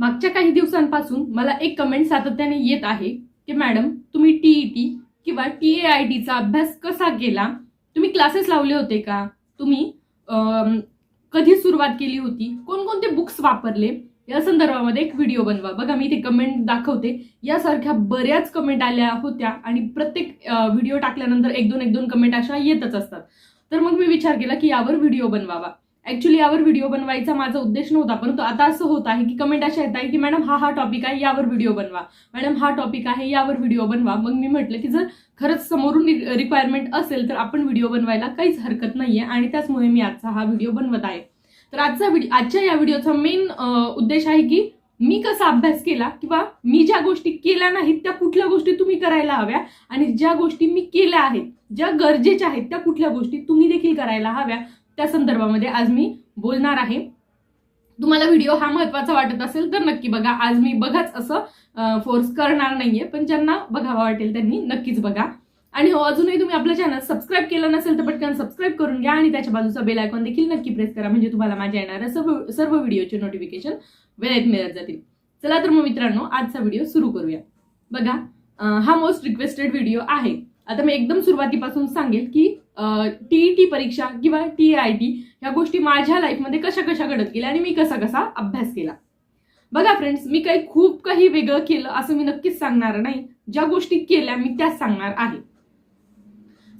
मागच्या काही दिवसांपासून मला एक कमेंट सातत्याने येत आहे की मॅडम तुम्ही टीईटी किंवा टी ए आय टीचा अभ्यास कसा केला? तुम्ही क्लासेस लावले होते का? तुम्ही कधी सुरुवात केली होती? कोणकोणते बुक्स वापरले? या संदर्भामध्ये एक व्हिडिओ बनवा. बघा मी इथे कमेंट दाखवते. यासारख्या बऱ्याच कमेंट आल्या होत्या आणि प्रत्येक व्हिडिओ टाकल्यानंतर एक दोन एक दोन कमेंट अशा येतच असतात. तर मग मी विचार केला की यावर व्हिडिओ बनवावा. ऍक्च्युली यावर व्हिडिओ बनवायचा माझा उद्देश नव्हता परंतु आता असं होत आहे की कमेंट अशा येत आहे की मॅडम हा हा टॉपिक आहे यावर व्हिडिओ बनवा. मॅडम हा टॉपिक आहे यावर व्हिडिओ बनवा. मग मी म्हटलं की जर खरंच समोरून रिक्वायरमेंट असेल तर आपण व्हिडिओ बनवायला काहीच हरकत नाहीये आणि त्याचमुळे मी आजचा हा व्हिडिओ बनवत आहे. तर आजचा व्हिडिओ आजच्या या व्हिडिओचा मेन उद्देश आहे की मी कसा अभ्यास केला किंवा मी ज्या गोष्टी केल्या नाहीत त्या कुठल्या गोष्टी तुम्ही करायला हव्या आणि ज्या गोष्टी मी केल्या आहेत ज्या गरजेच्या आहेत त्या कुठल्या गोष्टी तुम्ही देखील करायला हव्या त्या संदर्भामध्ये आज मी बोलणार आहे. तुम्हाला व्हिडिओ हा महत्त्वाचा वाटत असेल तर नक्की बघा. आज मी बघाच असं फोर्स करणार नाहीये पण ज्यांना बघावा वाटेल त्यांनी नक्कीच बघा. आणि हो अजूनही तुम्ही आपलं चॅनल सबस्क्राईब केलं नसेल तर पटकन सबस्क्राईब करून घ्या आणि त्याच्या बाजूचा बेल आयकॉन देखील नक्की प्रेस करा. म्हणजे तुम्हाला माझ्या येणाऱ्या सर्व सर्व व्हिडिओचे नोटिफिकेशन वेळेत मिळत जातील. चला तर मग मित्रांनो आजचा व्हिडिओ सुरू करूया. बघा हा मोस्ट रिक्वेस्टेड व्हिडिओ आहे. आता मी एकदम सुरुवातीपासून सांगेल की टी टी परीक्षा किंवा टी आय टी ह्या गोष्टी माझ्या लाईफमध्ये कशा कशा घडत गेल्या आणि मी कसा कसा अभ्यास केला. बघा फ्रेंड्स मी काही खूप काही वेगळं केलं असं मी नक्कीच सांगणार नाही. ज्या गोष्टी केल्या मी त्याच सांगणार आहे.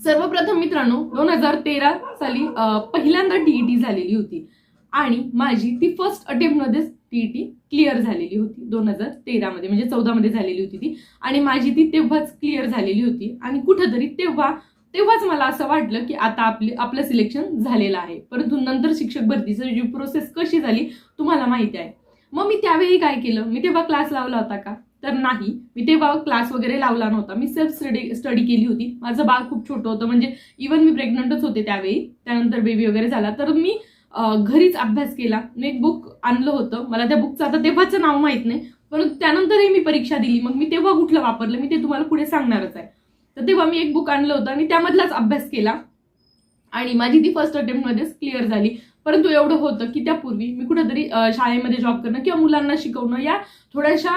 सर्वप्रथम मित्रांनो दोन हजार तेरा साली अं, पहिल्यांदा टीईटी झालेली होती. आणि माझी ती फर्स्ट अटेम्प्टमध्येच टीईटी क्लिअर झालेली होती. दोन हजार तेरामध्ये म्हणजे चौदामध्ये झालेली होती ती. आणि माझी ती तेव्हाच क्लिअर झालेली होती. आणि कुठंतरी तेव्हा तेव्हाच मला असं वाटलं की आता आपली आपलं सिलेक्शन झालेलं आहे. परंतु नंतर शिक्षक भरतीची जी प्रोसेस कशी झाली तुम्हाला माहिती आहे. मग मी त्यावेळी काय केलं? मी तेव्हा क्लास लावला होता का? तर नाही. मी तेव्हा क्लास वगैरे लावला नव्हता. मी सेल्फ स्टडी स्टडी केली होती. माझं बाळ खूप छोटं होतं. म्हणजे इवन मी प्रेग्नंटच होते त्यावेळी. त्यानंतर बेबी वगैरे झाला. तर मी घरीच अभ्यास केला. मी एक बुक आणलं होतं. मला त्या बुकचं आता तेव्हाचं नाव माहीत नाही. परंतु त्यानंतरही मी परीक्षा दिली. मग मी तेव्हा कुठलं वापरलं? मी ते तुम्हाला पुढे सांगणारच आहे. तर तेव्हा मी एक बुक आणलं होतं आणि त्यामधलाच अभ्यास केला. आणि माझी ती फर्स्ट अटेम्प्टमध्येच क्लिअर झाली. परंतु एवढं होतं की त्यापूर्वी मी कुठेतरी शाळेमध्ये जॉब करणं किंवा मुलांना शिकवणं या थोड्याशा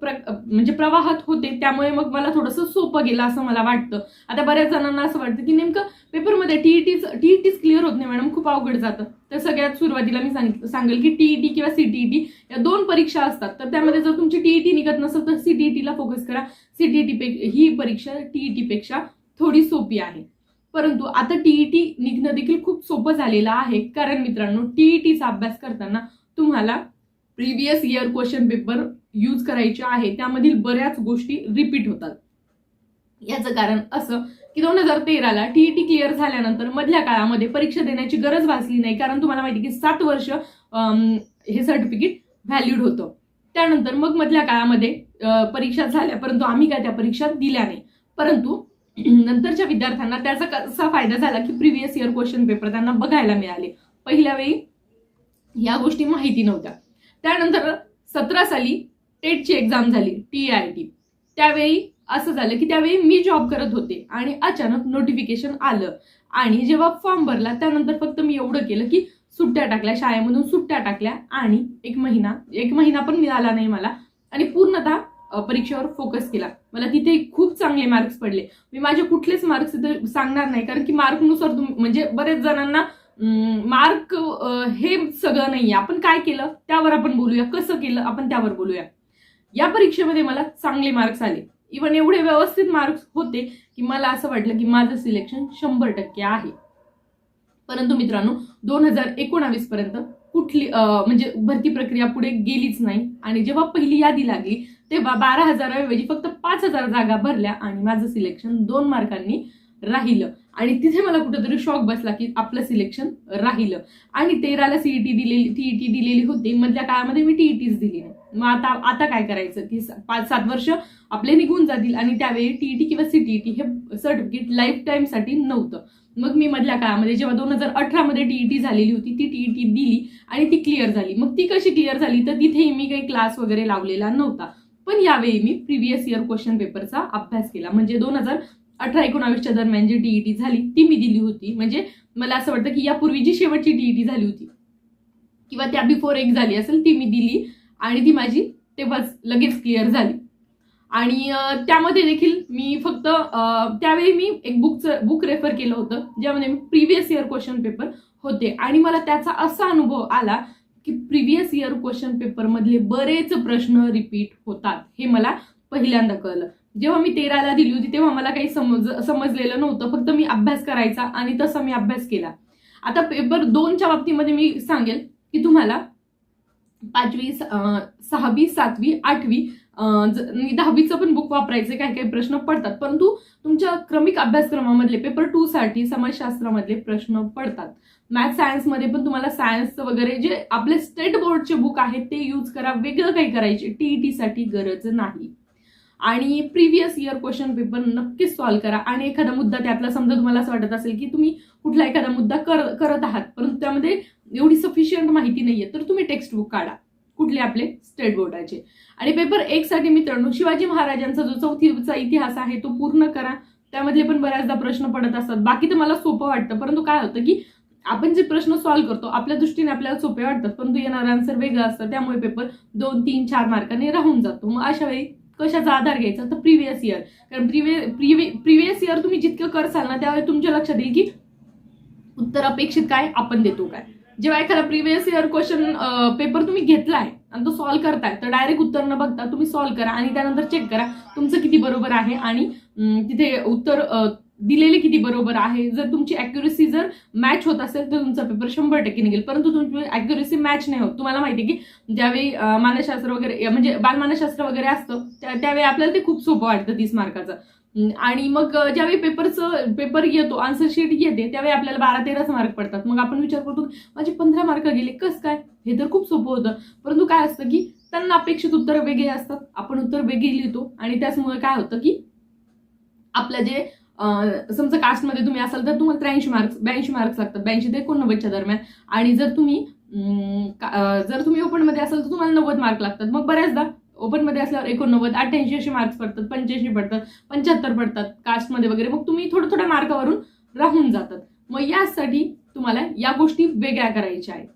प्र- म्हणजे प्रवाहात होते. त्यामुळे मग मला थोडंसं सोपं गेलं असं मला वाटतं. आता बऱ्याच जणांना असं वाटतं की नेमकं पेपरमध्ये टीईटीच टीईटीच क्लिअर होत नाही मॅडम खूप अवघड जातं. तर सगळ्यात सुरुवातीला मी सांग सांगेल की टीईटी किंवा सीटीईटी या दोन परीक्षा असतात. तर त्यामध्ये जर तुमची टीईटी निघत नसेल तर सीटीईटीला फोकस करा. सीटीईटी पे ही परीक्षा टी ई टीपेक्षा थोडी सोपी आहे. परंतु आता टीईटी निघणं देखील खूप सोपं झालेलं आहे. कारण मित्रांनो टीईटीचा अभ्यास करताना तुम्हाला previous year question paper use करायचे आहे. त्यामधील बऱ्याच गोष्टी रिपीट होतात. याचं कारण असं की दोन हजार तेराला टीईटी क्लिअर झाल्यानंतर मधल्या काळामध्ये परीक्षा देण्याची गरज भासली नाही. कारण तुम्हाला माहिती की सात वर्ष हे सर्टिफिकेट व्हॅल्यूड होतं. त्यानंतर मग मधल्या काळामध्ये परीक्षा झाल्या. परंतु आम्ही काय त्या परीक्षा दिल्या नाही. परंतु नंतरच्या विद्यार्थ्यांना त्याचा कसा फायदा झाला की प्रिव्हियस इयर क्वेश्चन पेपर त्यांना बघायला मिळाले. पहिल्या वेळी या गोष्टी माहिती नव्हत्या. त्यानंतर सतरा साली टेटची एक्झाम झाली टी आय टी त्यावेळी असं झालं की त्यावेळी मी जॉब करत होते आणि अचानक नोटिफिकेशन आलं. आणि जेव्हा फॉर्म भरला त्यानंतर फक्त मी एवढं केलं की सुट्ट्या टाकल्या शाळेमधून सुट्ट्या टाकल्या आणि एक महिना एक महिना पण मिळाला नाही मला. आणि पूर्णतः परीक्षेवर फोकस केला. मला तिथे खूप चांगले मार्क्स पडले. मी माझे कुठलेच मार्क्स इथे सांगणार नाही. कारण की मार्कनुसार तुम म्हणजे बरेच जणांना मार्क हे सगळं नाहीये. आपण काय केलं? त्यावर आपण बोलूया. कसं केलं? आपण त्यावर बोलूया. या परीक्षेमध्ये मला चांगले मार्क्स आले. इवन एवढे व्यवस्थित मार्क्स होते की मला असं वाटलं की माझं सिलेक्शन शंभर टक्के आहे. परंतु मित्रांनो दोन हजार एकोणावीस पर्यंत कुठली म्हणजे भरती प्रक्रिया पुढे गेलीच नाही. आणि जेव्हा पहिली यादी लागली तेव्हा बारा हजाराऐवजी फक्त पाच हजार जागा भरल्या आणि माझं सिलेक्शन दोन मार्कांनी राहिलं. आणि तिथे मला कुठेतरी शॉक बसला की आपलं सिलेक्शन राहिलं. आणि तेराला सीईटी दिलेली टीईटी दिलेली होती. मधल्या काळामध्ये मी टीईटीच दिली नाही. मग आता आता काय करायचं? की पाच सात वर्ष आपले निघून जातील आणि त्यावेळी टीईटी किंवा सीटीईटी हे सर्टिफिकेट लाईफ टाईमसाठी नव्हतं. मग मी मधल्या काळामध्ये जेव्हा दोन हजार अठरामध्ये टीईटी झालेली होती ती टीईटी दिली आणि ती क्लिअर झाली. मग ती कशी क्लिअर झाली? तर तिथेही मी काही क्लास वगैरे लावलेला नव्हता. पण यावेळी मी प्रिव्हियस इयर क्वेश्चन पेपरचा अभ्यास केला. म्हणजे दोन हजार अठरा एकोणावीसच्या दरम्यान जी टीईटी झाली ती मी दिली होती. म्हणजे मला असं वाटतं की यापूर्वी जी शेवटची टीईटी झाली होती किंवा त्या बिफोर एक झाली असेल ती मी दिली आणि ती माझी तेव्हाच लगेच क्लिअर झाली. आणि त्यामध्ये देखील मी फक्त त्यावेळी मी एक बुकचं बुक रेफर केलं होतं ज्यामध्ये मी प्रिव्हियस इयर क्वेश्चन पेपर होते. आणि मला त्याचा असा अनुभव आला की प्रिव्हियस इयर क्वेश्चन पेपरमधले बरेच प्रश्न रिपीट होतात. हे मला पहिल्यांदा कळलं. जेव्हा मी तेराला दिली होती तेव्हा मला काही समज समजलेलं नव्हतं. फक्त मी अभ्यास करायचा आणि तसा मी अभ्यास केला. आता पेपर दोनच्या बाबतीमध्ये मी सांगेल की तुम्हाला पाचवी सहावी सातवी आठवी दहावीचं पण बुक वापरायचे काही काही प्रश्न पडतात. परंतु तुमच्या क्रमिक अभ्यासक्रमामधले पेपर टू साठी समाजशास्त्रामधले प्रश्न पडतात. मॅथ सायन्समध्ये पण तुम्हाला सायन्सचं वगैरे जे आपले स्टेट बोर्डचे बुक आहेत ते यूज करा. वेगळं काही करायचे टीईटी साठी गरज नाही. आणि प्रिव्हियस इयर क्वेश्चन पेपर नक्कीच सॉल्व्ह करा. आणि एखादा मुद्दा त्यातला समजा तुम्हाला असं वाटत असेल की तुम्ही कुठला एखादा मुद्दा कर करत आहात परंतु त्यामध्ये एवढी सफिशियंट माहिती नाहीये तर तुम्ही टेक्स्ट बुक काढा. कुठले आपले स्टेट बोर्डाचे आणि पेपर एक साठी मित्रांनो शिवाजी महाराजांचा जो चौथीचा इतिहास आहे तो पूर्ण करा. त्यामधले पण बऱ्याचदा प्रश्न पडत असतात. बाकी तर मला सोपं वाटतं. परंतु काय होतं की आपण जे प्रश्न सॉल्व्ह करतो आपल्या दृष्टीने आपल्याला सोपे वाटतात. परंतु येणार आन्सर वेगळं असतं. त्यामुळे पेपर दोन तीन चार मार्काने राहून जातो. मग अशा वेळी कशाचा आधार घ्यायचा? तर प्रिव्हियस इयर कारण प्रिव्हियस इयर तुम्ही जितकं करसाल ना त्यावेळी तुमच्या लक्षात येईल की उत्तर अपेक्षित काय आपण देतो काय. जेव्हा एखादा प्रिव्हियस इयर क्वेश्चन पेपर तुम्ही घेतलाय आणि तो सॉल्व्ह करताय तर डायरेक्ट उत्तर न बघता तुम्ही सॉल्व्ह करा आणि त्यानंतर चेक करा तुमचं किती बरोबर आहे आणि तिथे उत्तर दिलेले किती बरोबर आहे? जर तुमची अॅक्युरेसी जर मॅच होत असेल तर तुमचा पेपर शंभर टक्के निघेल. परंतु तुमची अॅक्युरेसी मॅच नाही होत. तुम्हाला माहिती आहे की ज्यावेळी मानसशास्त्र वगैरे म्हणजे बालमानसशास्त्र वगैरे असतं त्यावेळी आपल्याला ते खूप सोपं वाटतं तीस मार्काचं. आणि मग ज्यावेळी पेपरचं पेपर येतो आन्सर शीट येते त्यावेळी आपल्याला बारा तेराच मार्क पडतात. मग आपण विचार करतो माझे पंधरा मार्क गेले कस काय? हे तर खूप सोपं होतं. परंतु काय असतं की त्यांना अपेक्षित उत्तर वेगळे असतात. आपण उत्तर वेगळी लिहितो. आणि त्याचमुळे काय होतं की आपलं जे समजा कास्टमध्ये तुम्ही असाल तर तुम्हाला त्र्याऐंशी मार्क्स ब्याऐंशी मार्क्स लागतात. ब्याऐंशी ते एकोणनव्वदच्या दरम्यान. आणि जर तुम्ही जर तुम्ही ओपनमध्ये असाल तर तुम्हाला नव्वद मार्क लागतात. मग बऱ्याचदा ओपनमध्ये असल्यावर एकोणनव्वद अठ्ठ्याऐंशी असे मार्क्स पडतात पंच्याऐंशी पडतात पंच्याहत्तर पडतात कास्टमध्ये वगैरे. मग तुम्ही थोड्या थोड्या मार्कावरून राहून जातात. मग यासाठी तुम्हाला या गोष्टी वेगळ्या करायच्या आहेत.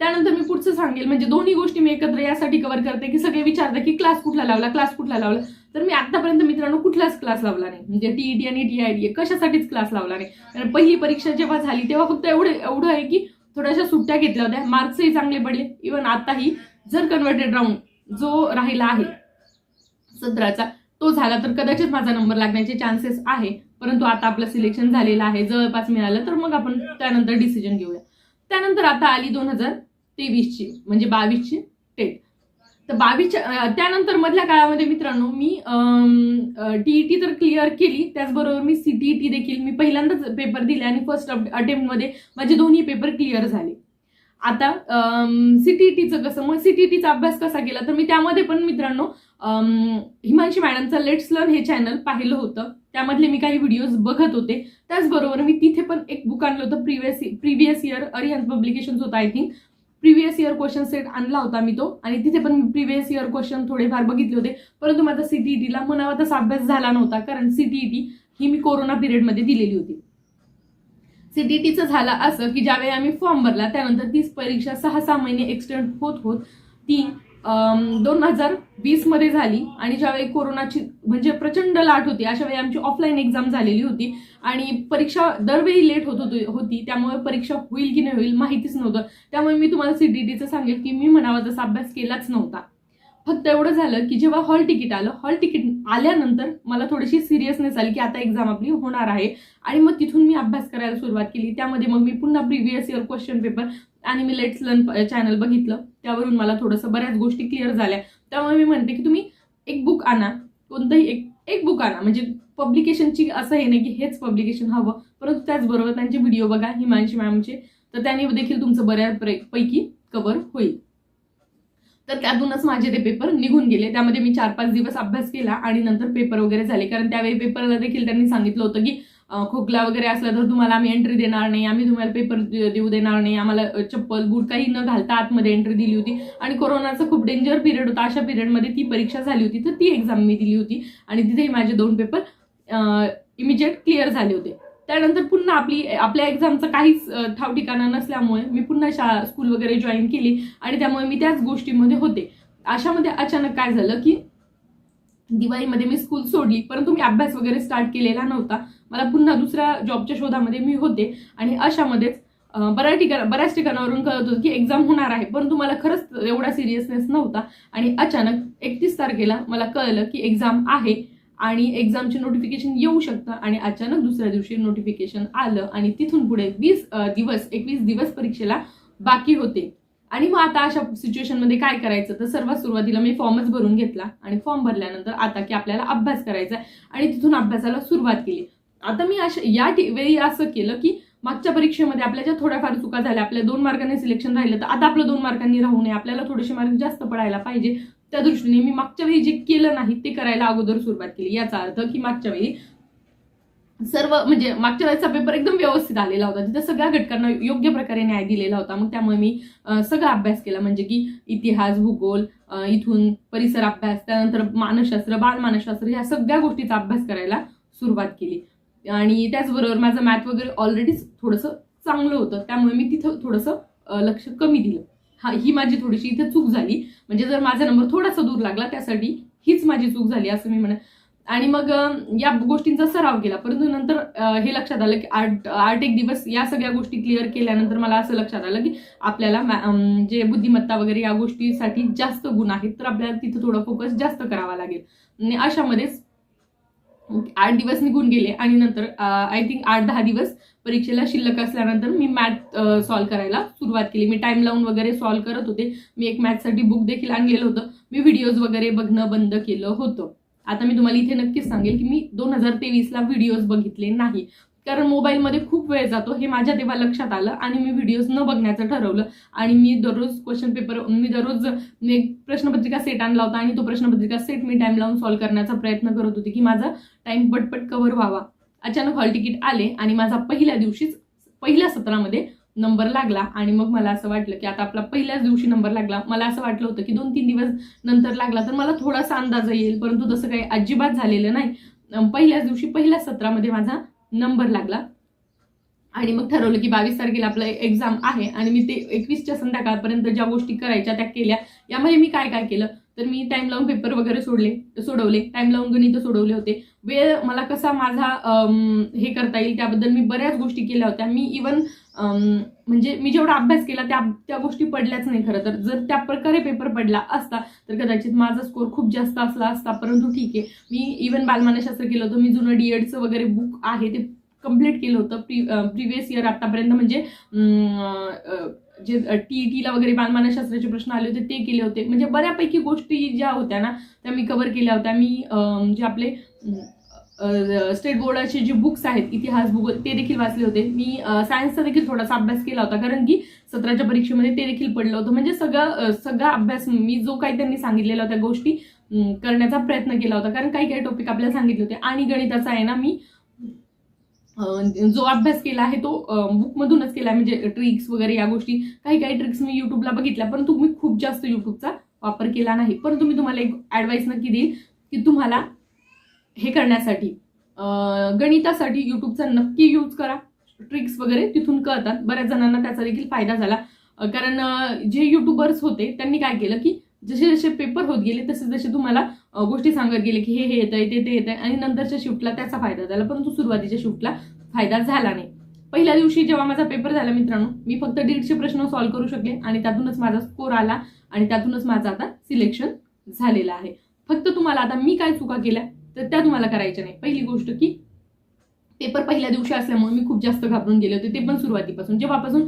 त्यानंतर मी पुढचं सांगेल म्हणजे दोन्ही गोष्टी मी एकत्र यासाठी कव्हर करते की सगळे विचारतात की क्लास कुठला लावला क्लास कुठला लावला? तर मी आतापर्यंत मित्रांनो कुठलाच क्लास लावला नाही. म्हणजे टीईटी आणि टीआयडी कशासाठीच क्लास लावला नाही. कारण पहिली परीक्षा जेव्हा झाली तेव्हा फक्त एवढं एवढं आहे की थोड्याशा सुट्ट्या घेतल्या होत्या. मार्क्सही चांगले पडले. इव्हन आताही जर कन्व्हर्टेड राऊंड जो राहिला आहे सतराचा तो झाला तर कदाचित माझा नंबर लागण्याचे चान्सेस आहे. परंतु आता आपलं सिलेक्शन झालेलं आहे. जवळपास मिळालं तर मग आपण त्यानंतर डिसिजन घेऊया. त्यानंतर आता आली दोन हजार तेवीसची म्हणजे बावीसची टेट तर बावीसच्या त्यानंतर मधल्या काळामध्ये मित्रांनो मी टीईटी तर क्लिअर केली. त्याचबरोबर मी सीटीईटी देखील मी पहिल्यांदाच पेपर दिले आणि फर्स्ट अटेम्प्टमध्ये माझे दोन्ही पेपर क्लिअर झाले. आता सीटीईटीचं कसं मग सीटीईटीचा अभ्यास कसा केला? तर मी त्यामध्ये पण मित्रांनो हिमांशी मॅडमचं लेट्स लर्न हे चॅनल पाहिलं होतं. त्यामधले मी काही व्हिडिओज बघत होते. त्याचबरोबर मी तिथे पण एक बुक आणलं होतं previous previous year Arihant publication होतं I think previous year question set आणला होता मी तो. आणि तिथे पण प्रिव्हियस इयर क्वेश्चन थोडेफार बघितले होते. परंतु माझा सीटीईटीला म्हणावा तसा अभ्यास झाला नव्हता. कारण सीटीईटी ही मी कोरोना पिरियडमध्ये दिलेली होती. सीटीईटीचं झालं असं की ज्यावेळी आम्ही फॉर्म भरला त्यानंतर तीच परीक्षा सहा सहा महिने एक्सटेंड होत होत ती दोन हजार वीसमध्ये झाली आणि ज्यावेळी कोरोनाची म्हणजे प्रचंड लाट होती अशा वेळी आमची ऑफलाईन एक्झाम झालेली होती आणि परीक्षा दरवेळी लेट होत होती होती. त्यामुळे परीक्षा होईल की नाही होईल माहितीच नव्हतं. त्यामुळे मी तुम्हाला सी डी टीचं सांगेल की मी म्हणावा तसा अभ्यास केलाच नव्हता. फक्त एवढं झालं की जेव्हा हॉल तिकीट आलं हॉल तिकीट आल्यानंतर मला थोडीशी सिरियसनेस आली की आता एक्झाम आपली होणार आहे. आणि मग तिथून मी अभ्यास करायला सुरुवात केली. त्यामध्ये मग मी पुन्हा प्रिव्हियस इयर क्वेश्चन पेपर आणि मी लेट्स लर्न चॅनल बघितलं. त्यावरून मला थोडंसं बऱ्याच गोष्टी क्लिअर झाल्या. त्यामुळे मी म्हणते की तुम्ही एक बुक आणा. कोणतंही एक एक बुक आणा. म्हणजे पब्लिकेशनची असं हे नाही की हेच पब्लिकेशन हवं. परंतु त्याचबरोबर त्यांचे व्हिडिओ बघा. हिमांशी मॅमचे तर त्याने देखील तुमचं बऱ्यापैकी कव्हर होईल. तर त्यातूनच माझे ते पेपर निघून गेले. त्यामध्ये मी चार पाच दिवस अभ्यास केला आणि नंतर पेपर वगैरे झाले. कारण त्यावेळी पेपरला देखील त्यांनी सांगितलं होतं की खोकला वगैरे असला तर तुम्हाला आम्ही एंट्री देणार नाही आम्ही तुम्हाला पेपर देऊ देणार नाही आम्हाला चप्पल बूट काही न घालता आतमध्ये एंट्री दिली होती. आणि कोरोनाचा खूप डेंजर पिरियड होता. अशा पिरियडमध्ये ती परीक्षा झाली होती. तर ती एक्झाम मी दिली होती. आणि तिथेही माझे दोन पेपर इमिजिएट क्लिअर झाले होते. त्यानंतर पुन्हा आपली आपल्या एक्झामचं काहीच ठाव ठिकाणा नसल्यामुळे मी पुन्हा शाळा स्कूल वगैरे जॉईन केली आणि त्यामुळे मी त्याच गोष्टीमध्ये होते. अशामध्ये अचानक काय झालं की दिवाळीमध्ये मी स्कूल सोडली परंतु मी अभ्यास वगैरे स्टार्ट केलेला नव्हता. मला पुन्हा दुसऱ्या जॉबच्या शोधामध्ये मी होते आणि अशामध्येच बऱ्याच ठिकाण बऱ्याच ठिकाणावरून कळत होतं की एक्झाम होणार आहे परंतु मला खरंच एवढा सिरियसनेस नव्हता आणि अचानक एकतीस तारखेला मला कळलं की एक्झाम आहे. आणि एक्झामचे नोटिफिकेशन येऊ शकतं आणि अचानक दुसऱ्या दिवशी नोटिफिकेशन आलं आणि तिथून पुढे वीस दिवस एकवीस दिवस परीक्षेला बाकी होते. आणि मग आता अशा सिच्युएशनमध्ये काय करायचं? तर सर्वात सुरुवातीला मी फॉर्मच भरून घेतला आणि फॉर्म भरल्यानंतर आता की आपल्याला अभ्यास करायचा आहे आणि तिथून अभ्यासाला सुरुवात केली. आता मी अशा या वेळी असं केलं की मागच्या परीक्षेमध्ये आपल्या ज्या थोड्याफार चुका झाल्या आपल्या दोन मार्कांनी सिलेक्शन राहिलं तर आता आपलं दोन मार्कांनी राहू नये. आपल्याला थोडेसे मार्क जास्त पडायला पाहिजे. त्या दृष्टीने मी मागच्या वेळी जे केलं नाही ते करायला अगोदर सुरुवात केली. याचा अर्थ की मागच्या वेळी सर्व म्हणजे मागच्या वेळेचा पेपर एकदम व्यवस्थित आलेला होता. तिथे सगळ्या घटकांना योग्य प्रकारे न्याय दिलेला होता. मग त्यामुळे मी सगळा अभ्यास केला. म्हणजे की इतिहास भूगोल इथून परिसर अभ्यास त्यानंतर मानसशास्त्र बालमानसशास्त्र ह्या सगळ्या गोष्टीचा अभ्यास करायला सुरुवात केली. आणि त्याचबरोबर माझं मॅथ वगैरे ऑलरेडीच थोडंसं चांगलं होतं. त्यामुळे मी तिथं थोडंसं लक्ष कमी दिलं. हा ही माझी थोडीशी इथे चूक झाली. म्हणजे जर माझा नंबर थोडासा दूर लागला त्यासाठी हीच माझी चूक झाली असं मी म्हणेन. आणि मग या गोष्टींचा सराव केला. परंतु नंतर हे लक्षात आलं की आठ आठ एक दिवस या सगळ्या गोष्टी क्लिअर केल्यानंतर मला असं लक्षात आलं की आपल्याला जे बुद्धिमत्ता वगैरे या गोष्टीसाठी जास्त गुण आहेत तर आपल्याला तिथं थोडं फोकस जास्त करावा लागेल. आणि अशामध्येच आठ दिवस निघून गेले आणि नंतर आय थिंक आठ दहा दिवस परीक्षेला शिल्लक असल्यानंतर मी मॅथ सॉल्व्ह करायला सुरुवात केली. मी टाइम लावून वगैरे सॉल्व्ह करत होते. मी एक मॅथसाठी बुक देखील आणलेलं होतं. मी व्हिडिओज वगैरे बघणं बंद केलं होतं. आता मी तुम्हाला इथे नक्कीच सांगेल की मी दोन हजार तेवीसला व्हिडिओज बघितले नाही. कारण मोबाईलमध्ये खूप वेळ जातो हे माझ्या तेव्हा लक्षात आलं आणि मी व्हिडिओज न बघण्याचं ठरवलं. आणि मी दररोज क्वेश्चन पेपर मी दररोज मी एक प्रश्नपत्रिका सेट आणला होता आणि तो प्रश्नपत्रिका सेट मी टाईम लावून सॉल्व्ह करण्याचा प्रयत्न करत होते की माझा टाईम पटपट कव्हर व्हावा. अचानक हॉल तिकीट आले आणि माझा पहिल्या दिवशीच पहिल्या सत्रामध्ये नंबर लागला आणि मग मला असं वाटलं की आता आपला पहिल्याच दिवशी नंबर लागला. मला असं वाटलं होतं की दोन तीन दिवस नंतर लागला तर मला थोडासा अंदाज येईल परंतु तसं काही अजिबात झालेलं नाही. पहिल्याच दिवशी पहिल्या सत्रामध्ये माझा नंबर लागला. आणि मग ठरवलं की बावीस तारखेला आपलं एक्झाम आहे आणि मी ते एकवीसच्या संध्याकाळपर्यंत ज्या गोष्टी करायच्या त्या केल्या. यामध्ये मी काय काय केलं? तर मी टाईम लावून पेपर वगैरे सोडले सोडवले. टाइम लावून गणित सोडवले होते. वेळ मला कसा माझा हे करता येईल त्याबद्दल मी बऱ्याच गोष्टी केल्या होत्या. मी इवन म्हणजे मी जेवढा अभ्यास केला त्या त्या गोष्टी पडल्याच नाही खरं तर. जर त्या प्रकारे पेपर पडला असता तर कदाचित माझा स्कोर खूप जास्त असला असता. परंतु ठीक आहे मी इवन बालमानशास्त्र केलं होतं मी जुनं डीएडचं वगैरे बुक आहे ते कंप्लीट केलं होतं प्री प्रिव्हियस इयर आतापर्यंत. म्हणजे जे टी टीला वगैरे बालमानशास्त्राचे प्रश्न आले होते ते केले होते. म्हणजे बऱ्यापैकी गोष्टी ज्या होत्या ना त्या मी कव्हर केल्या होत्या. मी जे आपले स्टेट बोर्डाचे जे बुक्स आहेत इतिहास भूगोल ते देखील वाचले होते. मी सायन्सचा देखील थोडासा अभ्यास केला होता कारण की सत्राच्या परीक्षेमध्ये ते देखील पडलं होतं. म्हणजे सगळं सगळा अभ्यास मी जो काही त्यांनी सांगितलेला होत्या गोष्टी करण्याचा प्रयत्न केला होता. कारण काही काही टॉपिक आपल्याला सांगितले होते. आणि गणिताचा आहे ना मी जो अभ्यास केला आहे तो बुकमधूनच केला म्हणजे ट्रिक्स वगैरे या गोष्टी काही काही ट्रिक्स मी यूट्यूबला बघितल्या परंतु मी खूप जास्त यूट्यूबचा वापर केला नाही. परंतु मी तुम्हाला एक ॲडवाईस नक्की देईल की तुम्हाला हे करण्यासाठी गणितासाठी यूट्यूबचा नक्की यूज करा. ट्रिक्स वगैरे तिथून कळतात. बऱ्याच जणांना त्याचा देखील फायदा झाला. कारण जे युट्यूबर्स होते त्यांनी काय केलं की जसे जसे पेपर होत गेले तसे जसे तुम्हाला गोष्टी सांगत गेले की हे हे येत आहे ते ते येत आहे आणि नंतरच्या शिफ्टला त्याचा फायदा झाला. परंतु सुरुवातीच्या शिफ्टला फायदा झाला नाही. पहिल्या दिवशी जेव्हा माझा पेपर झाला मित्रांनो मी फक्त दीडशे प्रश्न सॉल्व्ह करू शकले आणि त्यातूनच माझा स्कोर आला आणि त्यातूनच माझं आता सिलेक्शन झालेलं आहे. फक्त तुम्हाला आता मी काय चुका केल्या तर त्या तुम्हाला करायच्या नाही. पहिली गोष्ट की पेपर पहिल्या दिवशी असल्यामुळे मी खूप जास्त घाबरून गेले होते. ते पण सुरुवातीपासून. जेव्हापासून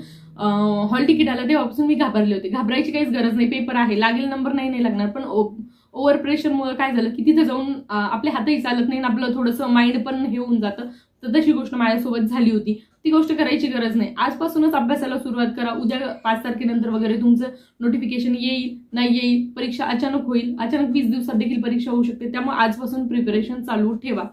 हॉल तिकीट आलं तेव्हापासून मी घाबरले होते. घाबरायची काहीच गरज नाही. पेपर आहे. लागेल नंबर नाही नाही लागणार. पण ओव्हर प्रेशरमुळे काय झालं की तिथे जाऊन आपले आपल्या हातही चालत नाही आपलं थोडंसं माइंड पण हे होऊन जातं. तर तशी गोष्ट माझ्यासोबत झाली होती. ती गोष्ट करायची गरज नाही. आजपासूनच अभ्यासाला सुरुवात करा. उद्या पाच तारखेनंतर वगैरे तुमचं नोटिफिकेशन येईल नाही येईल परीक्षा अचानक होईल. अचानक वीस दिवसात देखील परीक्षा होऊ शकते. त्यामुळे आजपासून प्रिपरेशन चालू ठेवा.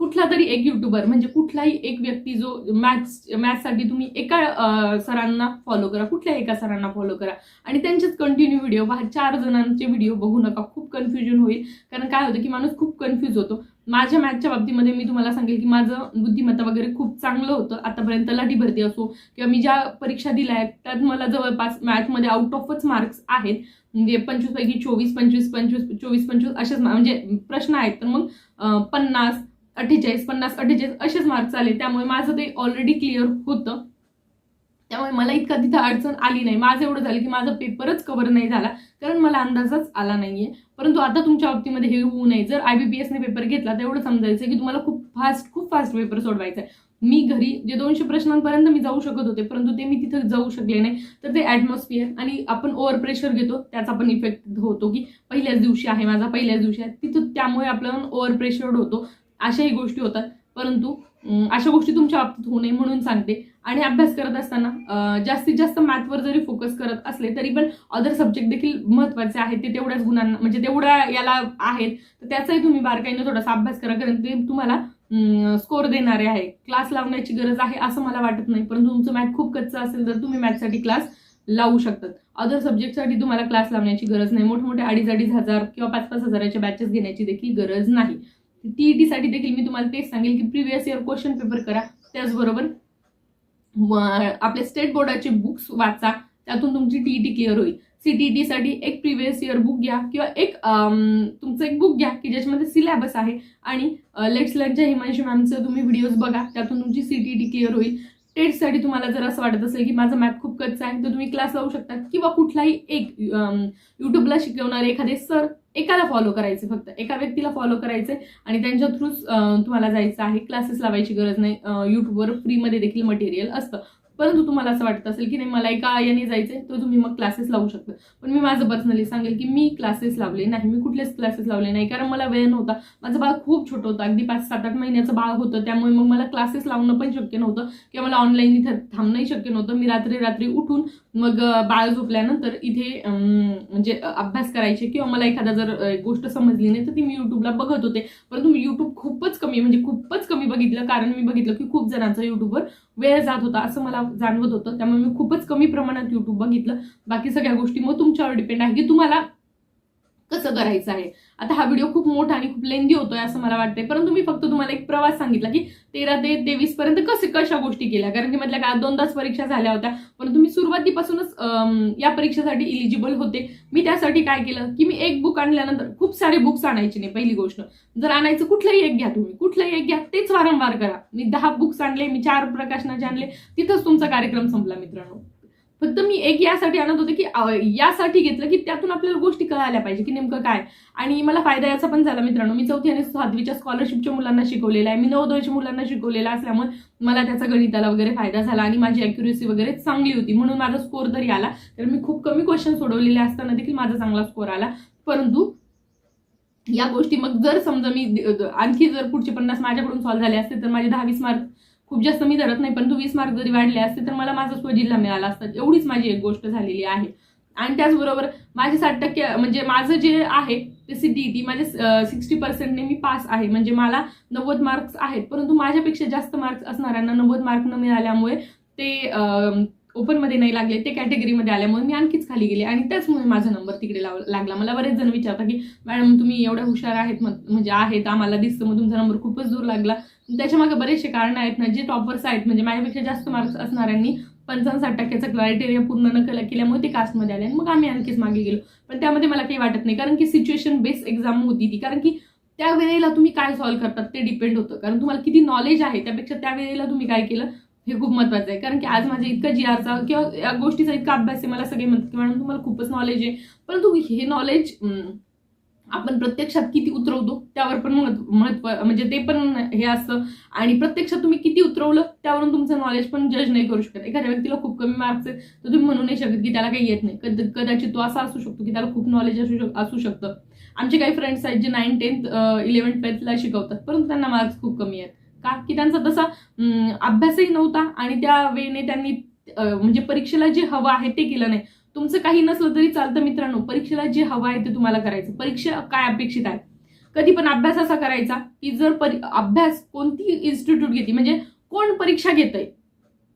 कुठला तरी एक युट्यूबर म्हणजे कुठलाही एक व्यक्ती जो मॅथ्स मॅथ्ससाठी तुम्ही एका सरांना फॉलो करा कुठल्या एका सरांना फॉलो करा. आणि त्यांचेच कंटिन्यू व्हिडिओ पहा चार जणांचे व्हिडिओ बघू नका खूप कन्फ्युजन होईल. कारण काय होतं की माणूस खूप कन्फ्यूज होतो. माझ्या मॅथच्या बाबतीमध्ये मी तुम्हाला सांगेल की माझं बुद्धिमत्ता वगैरे खूप चांगलं होतं. आतापर्यंत लाठी भरती असो किंवा मी ज्या परीक्षा दिल्या आहेत त्यात मला जवळपास मॅथमध्ये आउट ऑफच मार्क्स आहेत. म्हणजे पंचवीसपैकी चोवीस पंचवीस पंचवीस चोवीस पंचवीस असेच म्हणजे प्रश्न आहेत. तर मग पन्नास अठ्ठेचाळीस पन्नास अठ्ठेचाळीस असेच मार्क्स आले. त्यामुळे माझं ते ऑलरेडी क्लिअर होतं. त्यामुळे मला इतका तिथं अडचण आली नाही. माझं एवढं झालं की माझा पेपरच कव्हर नाही झाला. कारण मला अंदाजच आला नाहीये. परंतु आता तुमच्या बाबतीमध्ये हे होऊ नये. जर आय बी पी एसने पेपर घेतला तर एवढं समजायचं की तुम्हाला खूप फास्ट खूप फास्ट पेपर सोडवायचा आहे मी घरी जे दोनशे प्रश्नांपर्यंत मी जाऊ शकत होते परंतु ते मी तिथं जाऊ शकले नाही. तर ते ॲटमॉस्फिअर आणि आपण ओव्हर प्रेशर घेतो त्याचा पण इफेक्ट होतो की पहिल्याच दिवशी आहे माझा पहिल्याच दिवशी आहे. तिथं त्यामुळे आपण ओव्हर प्रेशर्ड होतो. अशाही गोष्टी होतात. परंतु अशा गोष्टी तुमच्या बाबतीत होऊ नये म्हणून सांगते. आणि अभ्यास करत असताना जास्तीत जास्त मॅथवर जरी फोकस करत असले तरी पण अदर सब्जेक्ट देखील महत्त्वाचे आहेत. ते तेवढ्याच गुणांना म्हणजे तेवढ्या याला आहेत. तर त्याचाही तुम्ही बारकाईने थोडासा अभ्यास करा कारण ते तुम्हाला स्कोर देणारे आहे. क्लास लावण्याची गरज आहे असं मला वाटत नाही. परंतु तुमचं मॅथ खूप कच्चं असेल तर तुम्ही मॅथसाठी क्लास लावू शकतात. अदर सब्जेक्टसाठी तुम्हाला क्लास लावण्याची गरज नाही. मोठमोठे अडीच अडीच हजार किंवा पाच पाच हजाराच्या बॅचेस घेण्याची देखील गरज नाही. टीईटी साठी देखील मी तुम्हाला तेच सांगेल की प्रिव्हियस इयर क्वेश्चन पेपर करा. त्याचबरोबर आपल्या स्टेट बोर्डाचे बुक्स वाचा. त्यातून तुमची टीईटी क्लिअर होईल. सीटीईटी साठी एक प्रिव्हियस इयर बुक घ्या किंवा एक तुमचं एक बुक घ्या की ज्याच्यामध्ये सिलेबस आहे. आणि लेट्स लर्नच्या हिमांशी मॅमचं तुम्ही व्हिडिओज बघा. त्यातून तुमची सीटीईटी क्लिअर होईल. टेटसाठी तुम्हाला जर असं वाटत असेल की माझं मॅथ खूप कच्चा आहे तर तुम्ही क्लास लावू शकता किंवा कुठलाही एक यूट्यूबला शिकवणारे एखादे सर एकाला फॉलो करायचे फक्त. एका व्यक्तीला फॉलो करायचे आणि त्यांच्या थ्रू तुम्हाला जायचं आहे. क्लासेस लावायची गरज नाही. यूट्यूबवर फ्रीमध्ये देखील मटेरियल असतं. परंतु तुम्हाला असं वाटत असेल की नाही मला एका याने जायचंय तर तुम्ही मग क्लासेस लावू शकता. पण मी माझं पर्सनली सांगेल की मी क्लासेस लावले नाही मी कुठलेच क्लासेस लावले नाही कारण मला वेळ नव्हता. माझं बाळ खूप छोटं होतं अगदी पाच सात आठ महिन्याचं बाळ होतं त्यामुळे मग मला क्लासेस लावणं पण शक्य नव्हतं किंवा मला ऑनलाईन इथं थांबणंही शक्य नव्हतं. मी रात्री रात्री उठून मग बाळ झोपल्यानंतर इथे म्हणजे अभ्यास करायचे किंवा मला एखादा जर गोष्ट समजली नाही तर ती मी युट्यूबला बघत होते. परंतु मी युट्यूब खूपच कमी म्हणजे खूपच कमी बघितलं. कारण मी बघितलं की खूप जणांचा युट्यूबवर वेळ जात होता असं मला जाणवत होतं. त्यामुळे मी खूपच कमी प्रमाणात युट्यूब बघितलं. बाकी सगळ्या गोष्टी मग तुमच्यावर डिपेंड आहे की तुम्हाला कसं करायचं आहे. आता हा व्हिडिओ खूप मोठा आणि खूप लेंदी होतोय असं मला वाटतंय. परंतु मी फक्त तुम्हाला एक प्रवास सांगितला की तेरा ते तेवीस पर्यंत कसे कशा गोष्टी केल्या? कारण की मधल्या काळात दोनदाच परीक्षा झाल्या होत्या. परंतु मी सुरुवातीपासूनच या परीक्षेसाठी इलिजिबल होते. मी त्यासाठी काय केलं की मी एक बुक आणल्यानंतर खूप सारे बुक्स आणायचे नाही पहिली गोष्ट. जर आणायचं कुठलंही एक घ्या तुम्ही. कुठलंही एक घ्या तेच वारंवार करा. मी दहा बुक्स आणले मी चार प्रकाशनाचे आणले. तिथंच तुमचा कार्यक्रम संपला मित्रांनो. फक्त मी एक यासाठी आणत होते की यासाठी घेतलं की त्यातून आपल्याला गोष्टी कळायला पाहिजे की नेमकं काय. आणि मला फायदा याचा पण झाला मित्रांनो. मी चौथी आणि सातवीच्या स्कॉलरशिपच्या मुलांना शिकवलेला आहे. मी नवोदयच्या मुलांना शिकवलेला असल्यामुळे मला त्याचा गणिताला वगैरे फायदा झाला आणि माझी अॅक्युरेसी वगैरे चांगली होती. म्हणून माझा स्कोर जरी आला तर मी खूप कमी क्वेश्चन सोडवलेले असताना देखील माझा चांगला स्कोर आला. परंतु या गोष्टी मग जर समजा मी आणखी जर पुढचे पन्नास माझ्याकडून सॉल्व्ह झाले असते तर माझे दहा वीस मार्क खूप जास्त मी धरत नाही परंतु वीस मार्क जरी वाढले असते तर मला माझा स्वजिल्हा मिळाला असता. एवढीच माझी एक गोष्ट झालेली आहे. आणि त्याचबरोबर माझे साठ टक्के म्हणजे माझं जे आहे ते सीटीईटी माझे सिक्स्टी पर्सेंटने मी पास आहे. म्हणजे मला नव्वद मार्क्स आहेत परंतु माझ्यापेक्षा जास्त मार्क्स असणाऱ्यांना नव्वद मार्क न मिळाल्यामुळे ते ओपनमध्ये नाही लागले ते कॅटेगरीमध्ये आल्यामुळे मी आणखीच खाली गेले. आणि त्याचमुळे माझा नंबर तिकडे लाव लागला. मला बरेच जण विचारतात की मॅडम तुम्ही एवढ्या हुशार आहेत मग- म्हणजे आहेत आम्हाला दिसतं मग तुमचा नंबर खूपच दूर लागला. त्याच्यामागे बरेचसे कारण आहेत ना जे टॉपर्स आहेत म्हणजे माझ्यापेक्षा जास्त मार्क्स असणाऱ्यांनी पंचावन्न साठ टक्क्याचा क्रायटेरिया पूर्ण न केला- केल्यामुळे ते कास्टमध्ये आले. आणि मग आम्ही आणखीच मागे गेलो. पण त्यामध्ये मला काही वाटत नाही कारण की सिच्युएशन बेस्ड एक्झाम होती ती. कारण की त्या वेळेला तुम्ही काय सॉल्व्ह करतात ते डिपेंड होतं. कारण तुम्हाला किती नॉलेज आहे त्यापेक्षा त्या वेळेला तुम्ही काय केलं? हे खूप महत्वाचं आहे. कारण की आज माझ्या इतका जी आरचा किंवा या गोष्टीचा इतका अभ्यास आहे मला सगळे म्हणतात की मॅडम तुम्हाला खूपच नॉलेज आहे. परंतु हे नॉलेज आपण प्रत्यक्षात किती उतरवतो त्यावर पण महत्त्व महत्त्व म्हणजे ते पण हे असतं. आणि प्रत्यक्षात तुम्ही किती उतरवलं त्यावरून तुमचं नॉलेज पण जज नाही करू शकत. एखाद्या व्यक्तीला खूप कमी मार्क्स आहेत तर तुम्ही म्हणू नाही शकत की त्याला काही येत नाही. कद कदाचित तो असा असू शकतो की त्याला खूप नॉलेज असू शक असू शकतं. आमचे काही फ्रेंड्स आहेत जे नाईन टेन्थ इलेवन ट्वेल्थला शिकवतात परंतु त्यांना मार्क्स खूप कमी आहेत. का? की त्यांचा तसा अभ्यासही नव्हता आणि त्या वेळेने त्यांनी म्हणजे परीक्षेला जे हवं आहे ते केलं नाही. तुमचं काही नसलं तरी चालतं मित्रांनो. परीक्षेला जे हवं आहे ते तुम्हाला करायचं. परीक्षा काय अपेक्षित आहे? कधी पण अभ्यास असा करायचा की जर परी अभ्यास कोणती इन्स्टिट्यूट घेते? म्हणजे कोण परीक्षा घेतय?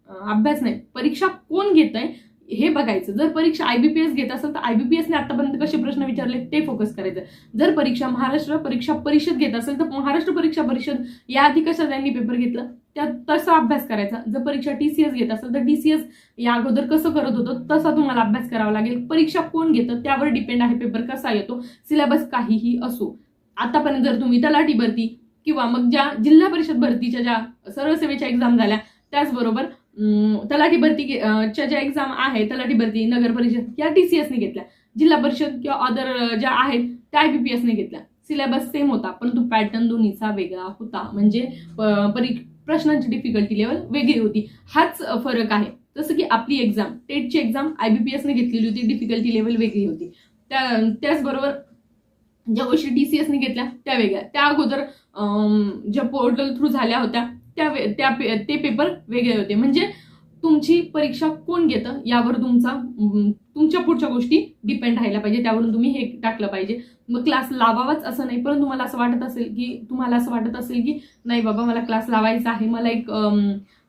अभ्यास नाही. परीक्षा कोण घेतंय? हे बघायचं. जर परीक्षा आयबीपीएस घेत असेल तर आयबीपीएसने आतापर्यंत कसे प्रश्न विचारले ते फोकस करायचं. जर परीक्षा महाराष्ट्र परीक्षा परिषद घेत असेल तर महाराष्ट्र परीक्षा परिषद याआधी कसं त्यांनी पेपर घेतलं? त्या तसा अभ्यास करायचा. जर परीक्षा टी सी एस घेत असेल तर डी सी एस या अगोदर कसं करत होतं तसा तुम्हाला अभ्यास करावा लागेल. परीक्षा कोण घेतं त्यावर डिपेंड आहे पेपर कसा येतो सिलेबस काहीही असो. आतापर्यंत जर तुम्ही तलाठी भरती किंवा मग ज्या जिल्हा परिषद भरतीच्या ज्या सर्वसेवेच्या एक्झाम झाल्या त्याचबरोबर तलाठी भरती च्या ज्या एक्झाम आहे तलाठी भरती नगर परिषद या टी सी एसने घेतल्या. जिल्हा परिषद किंवा अदर ज्या आहेत त्या आय बी पी एसने घेतल्या. सिलेबस सेम होता परंतु पॅटर्न दोन्हीचा वेगळा होता. म्हणजे परी प्रश्नांची डिफिकल्टी लेवल वेगळी होती. हाच फरक आहे. जसं की आपली एक्झाम टेटची एक्झाम आय बी पी एसने घेतलेली होती डिफिकल्टी लेवल वेगळी होती. त्या त्याचबरोबर ज्या गोष्टी टी सी एसने घेतल्या त्या वेगळ्या. त्या अगोदर ज्या पोर्टल थ्रू झाल्या होत्या त्या वे- त्या ते पेपर वेगळे होते. म्हणजे तुमची परीक्षा कोण घेतं यावर तुमचा तुमच्या पुढच्या गोष्टी डिपेंड राहायला पाहिजे. त्यावरून तुम्ही हे टाकलं पाहिजे. मग क्लास लावावाच असं नाही परंतु तुम्हाला असं वाटत असेल की तुम्हाला असं वाटत असेल की नाही बाबा मला क्लास लावायचा आहे. मला एक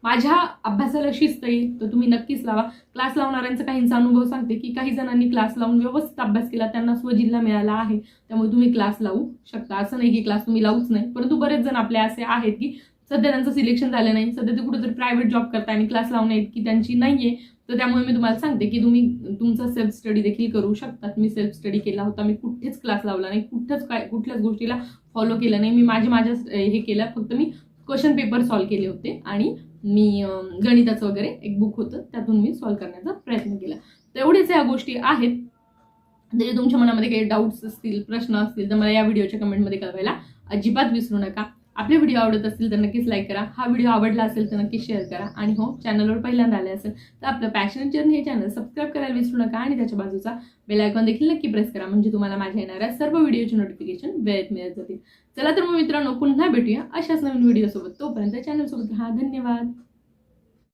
माझ्या अभ्यासाला शिस्त येईल तर तुम्ही नक्कीच लावा. क्लास लावणाऱ्यांचा काहींचा अनुभव सांगते की काही जणांनी क्लास लावून व्यवस्थित अभ्यास केला. त्यांना स्वजिल्हा मिळाला आहे. त्यामुळे तुम्ही क्लास लावू शकता. असं नाही की क्लास तुम्ही लावूच नाही. परंतु बरेच जण आपले असे आहेत की सध्या त्यांचं सिलेक्शन झालं नाही. सध्या ते कुठेतरी प्रायव्हेट जॉब करताय आणि क्लास लावणे की त्यांची नाही आहे तर त्यामुळे मी तुम्हाला सांगते की तुम्ही तुमचा सेल्फ स्टडी देखील करू शकतात. मी सेल्फ स्टडी केला होता. मी कुठेच क्लास लावला नाही. कुठेच काय कुठल्याच गोष्टीला फॉलो केलं नाही. मी माझे माझ्या हे केलं. फक्त मी क्वेश्चन पेपर सॉल्व्ह केले होते आणि मी गणिताचं वगैरे एक बुक होतं. त्यातून मी सॉल्व्ह करण्याचा प्रयत्न केला. तर एवढेच या गोष्टी आहेत. जरी तुमच्या मनामध्ये काही डाऊट्स असतील प्रश्न असतील तर मला या व्हिडिओच्या कमेंटमध्ये कळवायला अजिबात विसरू नका. आपले व्हिडिओ आवडत असतील तर नक्कीच लाईक करा. हा व्हिडिओ आवडला असेल तर नक्कीच शेअर करा. आणि हो चॅनलवर पहिल्यांदा आले असेल तर आपलं पॅशन जर्नी हे चॅनल सबस्क्राईब करायला विसरू नका आणि त्याच्या बाजूचा बेल आयकॉन देखील नक्की प्रेस करा. म्हणजे तुम्हाला माझ्या येणाऱ्या सर्व व्हिडिओची नोटिफिकेशन वेळेत मिळत जातील. चला तर मग मित्रांनो पुन्हा भेटूया अशाच नवीन व्हिडिओसोबत तोपर्यंत चॅनलसोबत हा धन्यवाद.